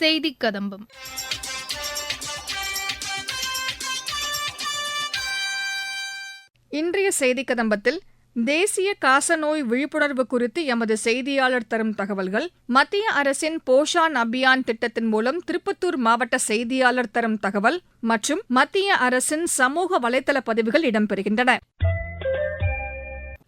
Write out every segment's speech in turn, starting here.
செய்தி கதம்பம். இன்றைய செய்தி கதம்பத்தில் தேசிய காசநோய் விழிப்புணர்வு குறித்து எமது செய்தியாளர் தரும் தகவல்கள். மத்திய அரசின் போஷான் அபியான் திட்டத்தின் மூலம் திருப்பத்தூர் மாவட்ட செய்தியாளர் தரும் தகவல் மற்றும் மத்திய அரசின் சமூக வலைதள பதிவுகள் இடம்பெறுகின்றன.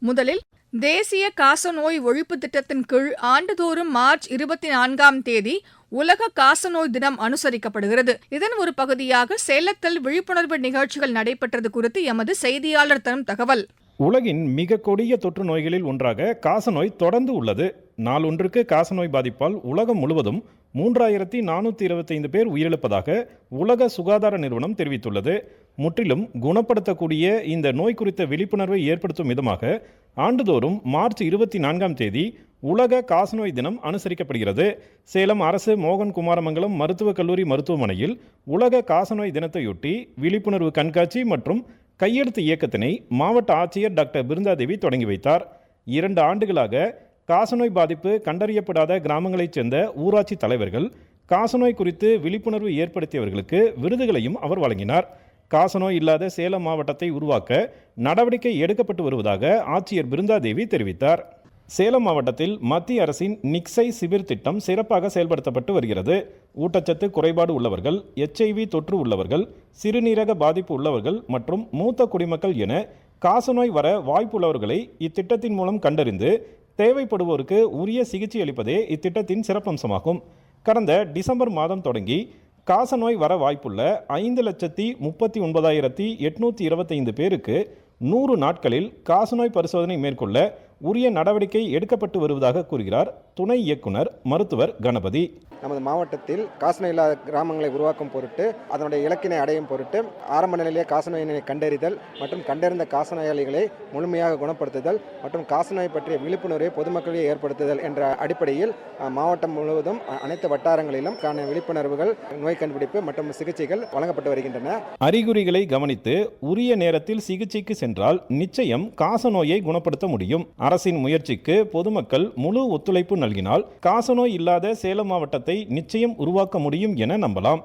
முதலில் தேசிய காசநோய் ஒழிப்பு திட்டத்தின் கீழ் ஆண்டுதோறும் மார்ச் இருபத்தி நான்காம் தேதி உலக காசநோய் தினம் அனுசரிக்கப்படுகிறது. இதன் ஒரு பகுதியாக சேலத்தில் விழிப்புணர்வு நிகழ்ச்சிகள் நடைபெற்றது குறித்து எமது செய்தியாளர் தரும் தகவல். உலகின் மிக கொடிய தொற்று நோய்களில் ஒன்றாக காசநோய் தொடர்ந்து உள்ளது. நாளொன்றுக்கு காசநோய் பாதிப்பால் உலகம் முழுவதும் மூன்றாயிரத்தி நானூற்றி இருபத்தைந்து பேர் உயிரிழப்பதாக உலக சுகாதார நிறுவனம் தெரிவித்துள்ளது. முற்றிலும் குணப்படுத்தக்கூடிய இந்த நோய் குறித்த விழிப்புணர்வை ஏற்படுத்தும் விதமாக ஆண்டுதோறும் மார்ச் இருபத்தி நான்காம் தேதி உலக காசநோய் தினம் அனுசரிக்கப்படுகிறது. சேலம் அரசு மோகன் குமாரமங்கலம் மருத்துவக் கல்லூரி மருத்துவமனையில் உலக காசநோய் தினத்தையொட்டி விழிப்புணர்வு கண்காட்சி மற்றும் கையெழுத்து இயக்கத்தினை மாவட்ட ஆட்சியர் டாக்டர் பிருந்தாதேவி தொடங்கி வைத்தார். இரண்டு ஆண்டுகளாக காசநோய் பாதிப்பு கண்டறியப்படாத கிராமங்களைச் சேர்ந்த ஊராட்சி தலைவர்கள் காசநோய் குறித்து விழிப்புணர்வு ஏற்படுத்தியவர்களுக்கு விருதுகளையும் அவர் வழங்கினார். காசநோய் இல்லாத சேலம் மாவட்டத்தை உருவாக்க நடவடிக்கை எடுக்கப்பட்டு வருவதாக ஆட்சியர் பிருந்தாதேவி தெரிவித்தார். சேலம் மாவட்டத்தில் மத்திய அரசின் நிக்ஸை சிவிர் திட்டம் சிறப்பாக செயல்படுத்தப்பட்டு வருகிறது. ஊட்டச்சத்து குறைபாடு உள்ளவர்கள் எச்ஐவி தொற்று உள்ளவர்கள் சிறுநீரக பாதிப்பு உள்ளவர்கள் மற்றும் மூத்த குடிமக்கள் என காசநோய் வர வாய்ப்புள்ளவர்களை இத்திட்டத்தின் மூலம் கண்டறிந்து தேவைப்படுவோருக்கு உரிய சிகிச்சை அளிப்பதே இத்திட்டத்தின் சிறப்பம்சமாகும். கடந்த டிசம்பர் மாதம் தொடங்கி காசநோய் வர வாய்ப்புள்ள ஐந்து லட்சத்தி முப்பத்தி ஒன்பதாயிரத்தி எட்நூற்றி இருபத்தைந்து பேருக்கு நூறு நாட்களில் காசநோய் பரிசோதனை மேற்கொள்ள உரிய நடவடிக்கை எடுக்கப்பட்டு வருவதாக கூறுகிறார் துணை இயக்குனர் மருத்துவர் கணபதி. நமது மாவட்டத்தில் காசநோய் இல்லாத கிராமங்களை உருவாக்கும் பொருட்டு அதனுடைய இலக்கினை அடையும் பொருட்டு ஆரம்ப நிலையிலே காசநோயினை கண்டறிதல் மற்றும் கண்டறிந்த காசநோயாளிகளை முழுமையாக குணப்படுத்துதல் மற்றும் காசநோய் பற்றிய விழிப்புணர்வை பொதுமக்களிடையே ஏற்படுத்துதல் என்ற அடிப்படையில் மாவட்டம் முழுவதும் அனைத்து வட்டாரங்களிலும் காண விழிப்புணர்வுகள் நோய் கண்டுபிடிப்பு மற்றும் சிகிச்சைகள் வழங்கப்பட்டு வருகின்றன. அறிகுறிகளை கவனித்து உரிய நேரத்தில் சிகிச்சைக்கு சென்றால் நிச்சயம் காசநோயை குணப்படுத்த முடியும். அரசின் முயற்சிக்கு பொதுமக்கள் முழு ஒத்துழைப்பு நல்கினால் காசநோய் இல்லாத சேலம் மாவட்டத்தை நிச்சயம் உருவாக்க முடியும் என நம்பலாம்.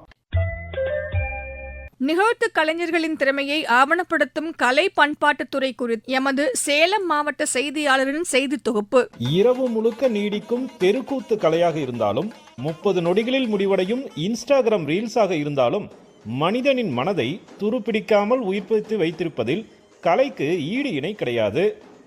நிகழ்த்து கலைஞர்களின் திறமையை ஆவணப்படுத்தும் கலை பண்பாட்டுத்துறை குறித்து எமது சேலம் மாவட்ட செய்தியாளரின் செய்தி தொகுப்பு. இரவு முழுக்க நீடிக்கும் தெருக்கூத்து கலையாக இருந்தாலும் முப்பது நொடிகளில் முடிவடையும் இன்ஸ்டாகிராம் ரீல்ஸாக இருந்தாலும் மனிதனின் மனதை துருப்பிடிக்காமல் உயிர்ப்பித்து வைத்திருப்பதில் கலைக்கு ஈடு இணை கிடையாது.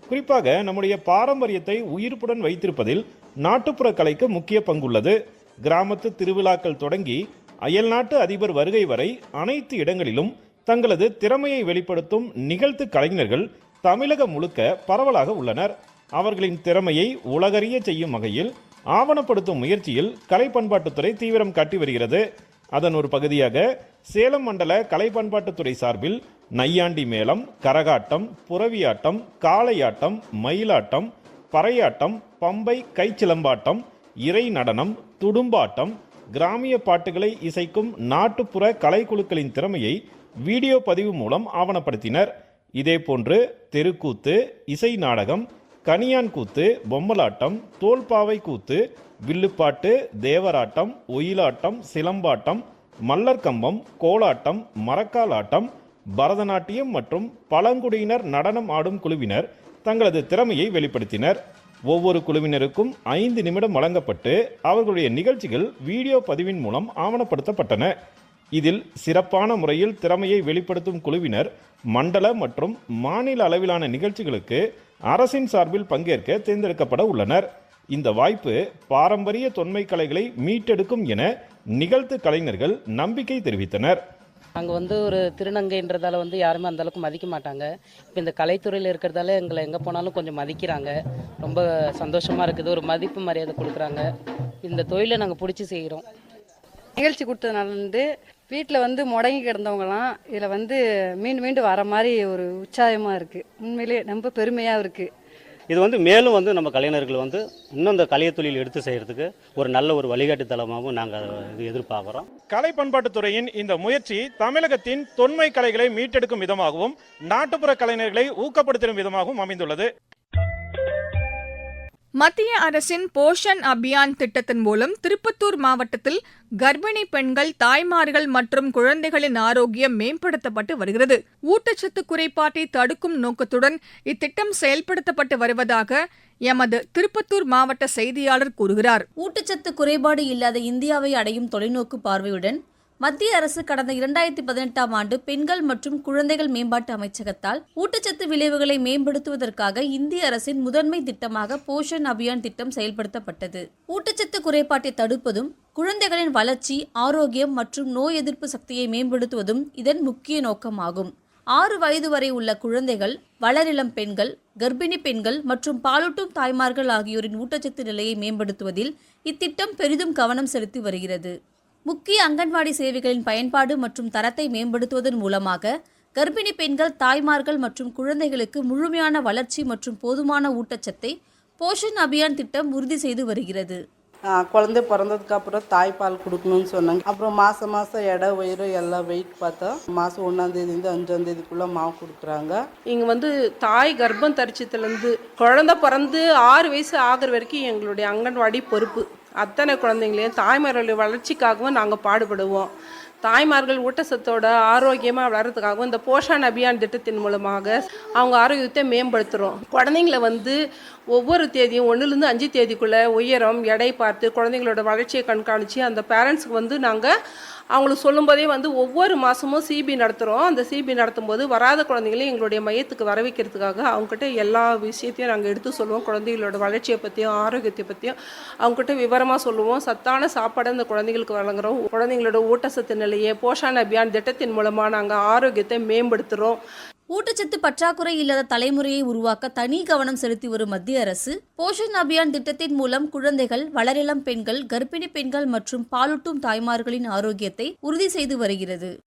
குறிப்பாக நம்முடைய பாரம்பரியத்தை உயிர்ப்புடன் வைத்திருப்பதில் நாட்டுப்புற கலைக்கு முக்கிய பங்குள்ளது. கிராமத்து திருவிழாக்கள் தொடங்கி அயல்நாட்டு அதிபர் வருகை வரை அனைத்து இடங்களிலும் தங்களது திறமையை வெளிப்படுத்தும் நிகழ்த்து கலைஞர்கள் தமிழகம் முழுக்க பரவலாக உள்ளனர். அவர்களின் திறமையை உலகறிய செய்யும் வகையில் ஆவணப்படுத்தும் முயற்சியில் கலை பண்பாட்டுத்துறை தீவிரம் காட்டி வருகிறது. அதன் ஒரு பகுதியாக சேலம் மண்டல கலை பண்பாட்டுத்துறை சார்பில் நையாண்டி மேளம் கரகாட்டம் புறவியாட்டம் காளையாட்டம் மயிலாட்டம் பறையாட்டம் பம்பை கைச்சிலம்பாட்டம் இறை நடனம் துடும்பாட்டம் கிராமிய பாட்டுகளை இசைக்கும் நாட்டுப்புற கலைக்குழுக்களின் திறமையை வீடியோ பதிவு மூலம் ஆவணப்படுத்தினர். இதேபோன்று தெருக்கூத்து இசை நாடகம் கனியான் கூத்து பொம்மலாட்டம் தோல்பாவை கூத்து வில்லுப்பாட்டு தேவராட்டம் ஒயிலாட்டம் சிலம்பாட்டம் மல்லர்கம்பம் கோலாட்டம் மரக்கால் ஆட்டம் பரதநாட்டியம் மற்றும் பழங்குடியினர் நடனம் ஆடும் குழுவினர் தங்களது திறமையை வெளிப்படுத்தினர். ஒவ்வொரு குழுவினருக்கும் ஐந்து நிமிடம் வழங்கப்பட்டு அவர்களுடைய நிகழ்ச்சிகள் வீடியோ பதிவின் மூலம் ஆவணப்படுத்தப்பட்டன. இதில் சிறப்பான முறையில் திறமையை வெளிப்படுத்தும் குழுவினர் மண்டல மற்றும் மாநில அளவிலான நிகழ்ச்சிகளுக்கு அரசின் சார்பில் பங்கேற்க தேர்ந்தெடுக்கப்பட உள்ளனர். இந்த வாய்ப்பு பாரம்பரிய தொன்மை கலைகளை மீட்டெடுக்கும் என நிகழ்த்து கலைஞர்கள் நம்பிக்கை தெரிவித்தனர். அங்கே வந்து ஒரு திருநங்கைன்றதால வந்து யாருமே அந்தளவுக்கு மதிக்க மாட்டாங்க. இப்போ இந்த கலைத்துறையில் இருக்கிறதால எங்களை எங்கே போனாலும் கொஞ்சம் மதிக்கிறாங்க. ரொம்ப சந்தோஷமாக இருக்குது. ஒரு மதிப்பு மரியாதை கொடுக்குறாங்க. இந்த தொழிலை நாங்கள் பிடிச்சி செய்கிறோம் நிகழ்ச்சி கொடுத்ததுனால வந்து வீட்டில் வந்து முடங்கி கிடந்தவங்களாம் இதில் வந்து மீண்டும் மீண்டும் வர மாதிரி ஒரு உற்சாகமாக இருக்குது உண்மையிலே ரொம்ப பெருமையாக இருக்குது இது வந்து மேலும் வந்து நம்ம கலைஞர்கள் வந்து இன்னும் இந்த கலைய தொழில் எடுத்து செய்கிறதுக்கு ஒரு நல்ல ஒரு வழிகாட்டு தளமாகவும் நாங்கள் இது எதிர்பார்க்குறோம். கலை பண்பாட்டுத்துறையின் இந்த முயற்சி தமிழகத்தின் தொன்மை கலைகளை மீட்டெடுக்கும் விதமாகவும் நாட்டுப்புற கலைஞர்களை ஊக்கப்படுத்தும் விதமாகவும் அமைந்துள்ளது. மத்திய அரசின் போஷன் அபியான் திட்டத்தின் மூலம் திருப்பத்தூர் மாவட்டத்தில் கர்ப்பிணி பெண்கள் தாய்மார்கள் மற்றும் குழந்தைகளின் ஆரோக்கியம் மேம்படுத்தப்பட்டு வருகிறது. ஊட்டச்சத்து குறைபாட்டை தடுக்கும் நோக்கத்துடன் இத்திட்டம் செயல்படுத்தப்பட்டு வருவதாக எமது திருப்பத்தூர் மாவட்ட செய்தியாளர் கூறுகிறார். ஊட்டச்சத்து குறைபாடு இல்லாத இந்தியாவை அடையும் தொலைநோக்கு பார்வையுடன் மத்திய அரசு கடந்த இரண்டாயிரத்தி பதினெட்டாம் ஆண்டு பெண்கள் மற்றும் குழந்தைகள் மேம்பாட்டு அமைச்சகத்தால் ஊட்டச்சத்து விளைவுகளை மேம்படுத்துவதற்காக இந்திய அரசின் முதன்மை திட்டமாக போஷன் அபியான் திட்டம் செயல்படுத்தப்பட்டது. ஊட்டச்சத்து குறைபாட்டை தடுப்பதும் குழந்தைகளின் வளர்ச்சி ஆரோக்கியம் மற்றும் நோய் எதிர்ப்பு சக்தியை மேம்படுத்துவதும் இதன் முக்கிய நோக்கமாகும். ஆறு வயது வரை உள்ள குழந்தைகள் வளரிளம் பெண்கள் கர்ப்பிணி பெண்கள் மற்றும் பாலூட்டும் தாய்மார்கள் ஆகியோரின் ஊட்டச்சத்து நிலையை மேம்படுத்துவதில் இத்திட்டம் பெரிதும் கவனம் செலுத்தி வருகிறது. முக்கிய அங்கன்வாடி சேவைகளின் பயன்பாடு மற்றும் தரத்தை மேம்படுத்துவதன் மூலமாக கர்ப்பிணி பெண்கள் தாய்மார்கள் மற்றும் குழந்தைகளுக்கு முழுமையான வளர்ச்சி மற்றும் போதுமான ஊட்டச்சத்தை போஷன் அபியான் திட்டம் உறுதி செய்து வருகிறது. குழந்தை பிறந்ததுக்கு அப்புறம் தாய்ப்பால் கொடுக்கணும்னு சொன்னாங்க. அப்புறம் மாதம் மாதம் எடை உயரம் எல்லாம் வெயிட் பார்த்தா மாதம் ஒன்றாந்தேதிலேருந்து அஞ்சாந்தேதிக்குள்ளே மாவு கொடுக்குறாங்க. இங்கே வந்து தாய் கர்ப்பம் தரிச்சத்துலேருந்து குழந்தை பிறந்து ஆறு வயசு ஆகிற வரைக்கும் எங்களுடைய அங்கன்வாடி பொறுப்பு. அத்தனை குழந்தைங்களையும் தாய்மார்களுடைய வளர்ச்சிக்காகவும் நாங்கள் பாடுபடுவோம். தாய்மார்கள் ஊட்டச்சத்தோட ஆரோக்கியமாக வளர்கிறதுக்காகவும் இந்த போஷான் அபியான் திட்டத்தின் மூலமாக அவங்க ஆரோக்கியத்தை மேம்படுத்துகிறோம் குழந்தைங்கள வந்து ஒவ்வொரு தேதியும் ஒன்றுலேருந்து அஞ்சு தேதிக்குள்ளே உயரம் எடை பார்த்து குழந்தைங்களோட வளர்ச்சியை கண்காணித்து அந்த பேரண்ட்ஸுக்கு வந்து நாங்கள் அவங்களுக்கு சொல்லும்போதே வந்து ஒவ்வொரு மாதமும் சிபி நடத்துகிறோம் அந்த சிபி நடத்தும் போது வராத குழந்தைங்களையும் எங்களுடைய மையத்துக்கு வர வைக்கிறதுக்காக அவங்ககிட்ட எல்லா விஷயத்தையும் நாங்கள் எடுத்து சொல்லுவோம். குழந்தைகளோட வளர்ச்சியை பற்றியும் ஆரோக்கியத்தை பற்றியும் அவங்ககிட்ட விவரமாக சொல்லுவோம். சத்தான சாப்பாடு அந்த குழந்தைங்களுக்கு வழங்குறோம். குழந்தைங்களோட ஊட்டச்சத்து நிலையை போஷான் அபியான் திட்டத்தின் மூலமாக நாங்கள் ஆரோக்கியத்தை மேம்படுத்துகிறோம் ஊட்டச்சத்து பற்றாக்குறை இல்லாத தலைமுறையை உருவாக்க தனி கவனம் செலுத்தி வரும் மத்திய அரசு போஷன் அபியான் திட்டத்தின் மூலம் குழந்தைகள் வளரிளம் பெண்கள் கர்ப்பிணி பெண்கள் மற்றும் பாலூட்டும் தாய்மார்களின் ஆரோக்கியத்தை உறுதி செய்து வருகிறது.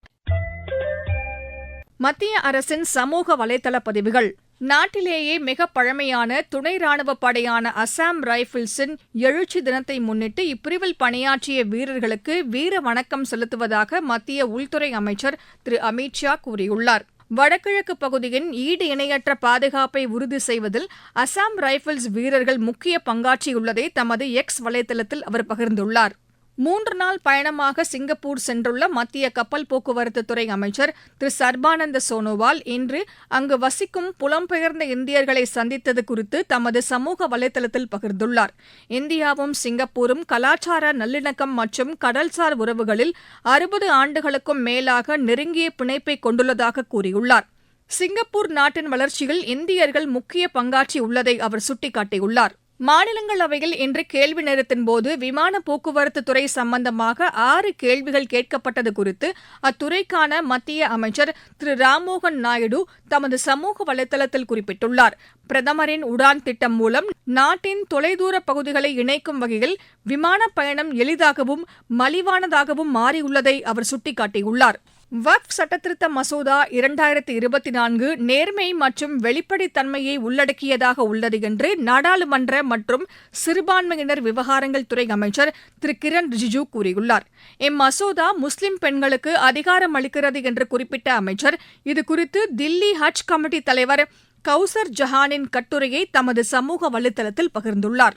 மத்திய அரசின் சமூக வலைதள பதிவுகள் நாட்டிலேயே மிக பழமையான துணை ராணுவ படையான அசாம் ரைபிள்ஸின் எழுச்சி தினத்தை முன்னிட்டு இப்பிரிவில் பணியாற்றிய வீரர்களுக்கு வீர வணக்கம் செலுத்துவதாக மத்திய உள்துறை அமைச்சர் திரு அமித் ஷா கூறியுள்ளார். வடகிழக்கு பகுதியின் ஈடு இணையற்ற பாதுகாப்பை உறுதி செய்வதில் அசாம் ரைபிள்ஸ் வீரர்கள் முக்கிய பங்காற்றியுள்ளதை தமது எக்ஸ் வலைதளத்தில் அவர் பகிர்ந்துள்ளார். மூன்று நாள் பயணமாக சிங்கப்பூர் சென்றுள்ள மத்திய கப்பல் போக்குவரத்து துறை அமைச்சர் திரு சர்பானந்த சோனோவால் இன்று அங்கு வசிக்கும் புலம்பெயர்ந்த இந்தியர்களை சந்தித்தது குறித்து தமது சமூக வலைதளத்தில் பகிர்ந்துள்ளார். இந்தியாவும் சிங்கப்பூரும் கலாச்சார நல்லிணக்கம் மற்றும் கடல்சார் உறவுகளில் அறுபது ஆண்டுகளுக்கும் மேலாக நெருங்கிய பிணைப்பை கொண்டுள்ளதாக கூறியுள்ளார். சிங்கப்பூர் நாட்டின் வளர்ச்சியில் இந்தியர்கள் முக்கிய பங்காற்றி உள்ளதை அவர் சுட்டிக்காட்டியுள்ளார். மாநிலங்களவையில் இன்று கேள்வி நேரத்தின் போது விமான போக்குவரத்து துறை சம்பந்தமாக ஆறு கேள்விகள் கேட்கப்பட்டது குறித்து அத்துறைக்கான மத்திய அமைச்சர் திரு ராம்மோகன் நாயுடு தமது சமூக வலைதளத்தில் குறிப்பிட்டுள்ளார். பிரதமரின் உடான் திட்டம் மூலம் நாட்டின் தொலைதூர பகுதிகளை இணைக்கும் வகையில் விமான பயணம் எளிதாகவும் மலிவானதாகவும் மாறியுள்ளதை அவர் சுட்டிக்காட்டியுள்ளார். வக்ஃப் சட்டத்திருத்த மசோதா இரண்டாயிரத்தி இருபத்தி நான்கு நேர்மை மற்றும் வெளிப்படைத்தன்மையை உள்ளடக்கியதாக உள்ளது என்று நாடாளுமன்ற மற்றும் சிறுபான்மையினர் விவகாரங்கள் துறை அமைச்சர் திரு. கிரண் ரிஜிஜூ கூறியுள்ளார். இம்மசோதா முஸ்லிம் பெண்களுக்கு அதிகாரம் அளிக்கிறது என்று குறிப்பிட்ட அமைச்சர் இதுகுறித்து தில்லி ஹஜ் கமிட்டி தலைவர் கௌசர் ஜஹானின் கட்டுரையை தமது சமூக வலைதளத்தில் பகிர்ந்துள்ளார்.